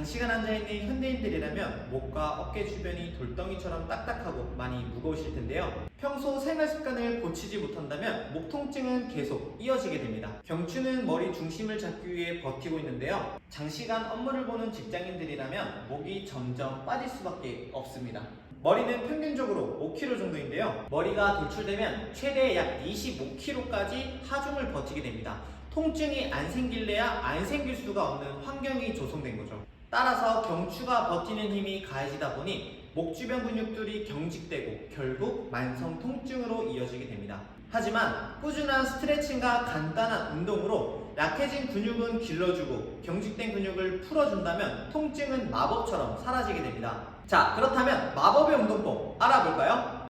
장시간 앉아있는 현대인들이라면 목과 어깨 주변이 돌덩이처럼 딱딱하고 많이 무거우실 텐데요. 평소 생활 습관을 고치지 못한다면 목 통증은 계속 이어지게 됩니다. 경추는 머리 중심을 잡기 위해 버티고 있는데요. 장시간 업무를 보는 직장인들이라면 목이 점점 빠질 수밖에 없습니다. 머리는 평균적으로 5kg 정도인데요. 머리가 돌출되면 최대 약 25kg까지 하중을 버티게 됩니다. 통증이 안 생길래야 안 생길 수가 없는 환경이 조성된 거죠. 따라서 경추가 버티는 힘이 가해지다 보니 목 주변 근육들이 경직되고 결국 만성 통증으로 이어지게 됩니다. 하지만 꾸준한 스트레칭과 간단한 운동으로 약해진 근육은 길러주고 경직된 근육을 풀어준다면 통증은 마법처럼 사라지게 됩니다. 자, 그렇다면 마법의 운동법 알아볼까요?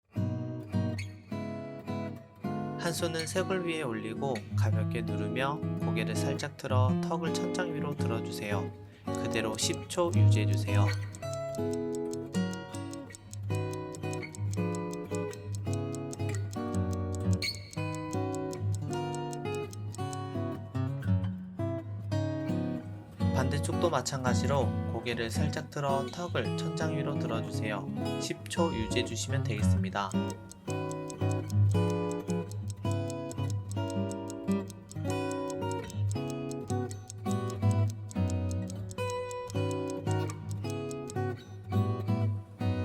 한 손은 쇄골 위에 올리고 가볍게 누르며 고개를 살짝 틀어 턱을 천장 위로 들어주세요. 그대로 10초 유지해주세요. 반대쪽도 마찬가지로 고개를 살짝 틀어 턱을 천장 위로 들어주세요. 10초 유지해주시면 되겠습니다.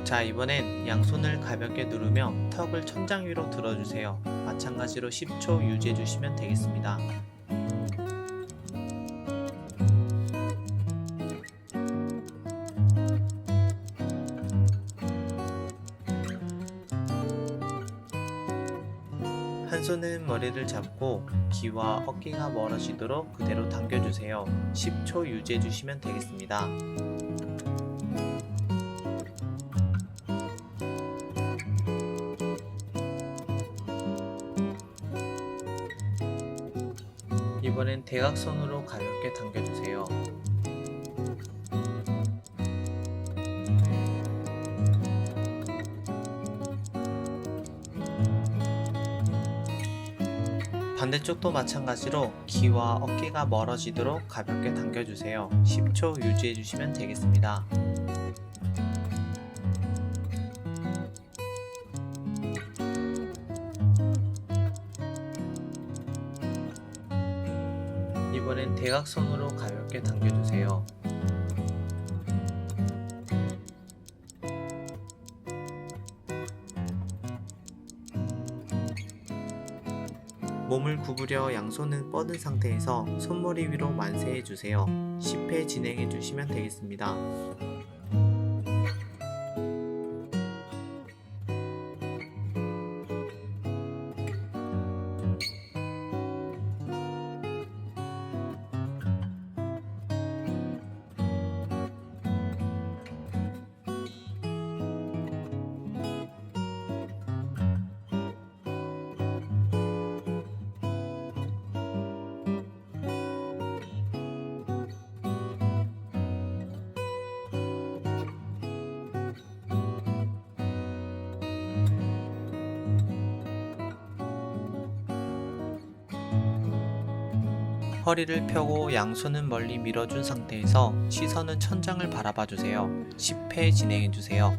자 이번엔 양손을 가볍게 누르며 턱을 천장 위로 들어주세요. 마찬가지로 10초 유지해 주시면 되겠습니다. 한 손은 머리를 잡고 귀와 어깨가 멀어지도록 그대로 당겨주세요. 10초 유지해 주시면 되겠습니다. 이번엔 대각선으로 가볍게 당겨주세요. 반대쪽도 마찬가지로 귀와 어깨가 멀어지도록 가볍게 당겨주세요. 10초 유지해주시면 되겠습니다. 이번엔 대각선으로 가볍게 당겨주세요. 몸을 구부려 양손은 뻗은 상태에서 손머리 위로 만세해 주세요. 10회 진행해 주시면 되겠습니다. 허리를 펴고 양손은 멀리 밀어준 상태에서 시선은 천장을 바라봐 주세요. 10회 진행해 주세요.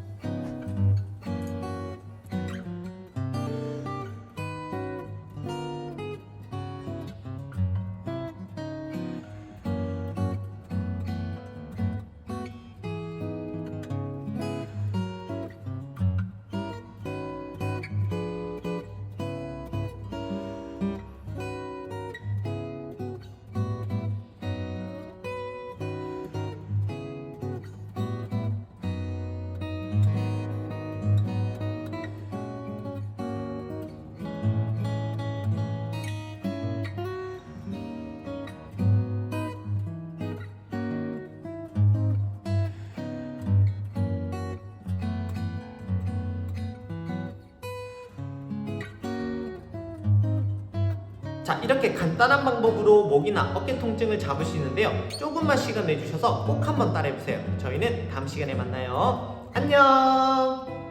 자, 이렇게 간단한 방법으로 목이나 어깨 통증을 있는데요. 조금만 시간 내주셔서 꼭 한번 따라해보세요. 저희는 다음 시간에 만나요. 안녕!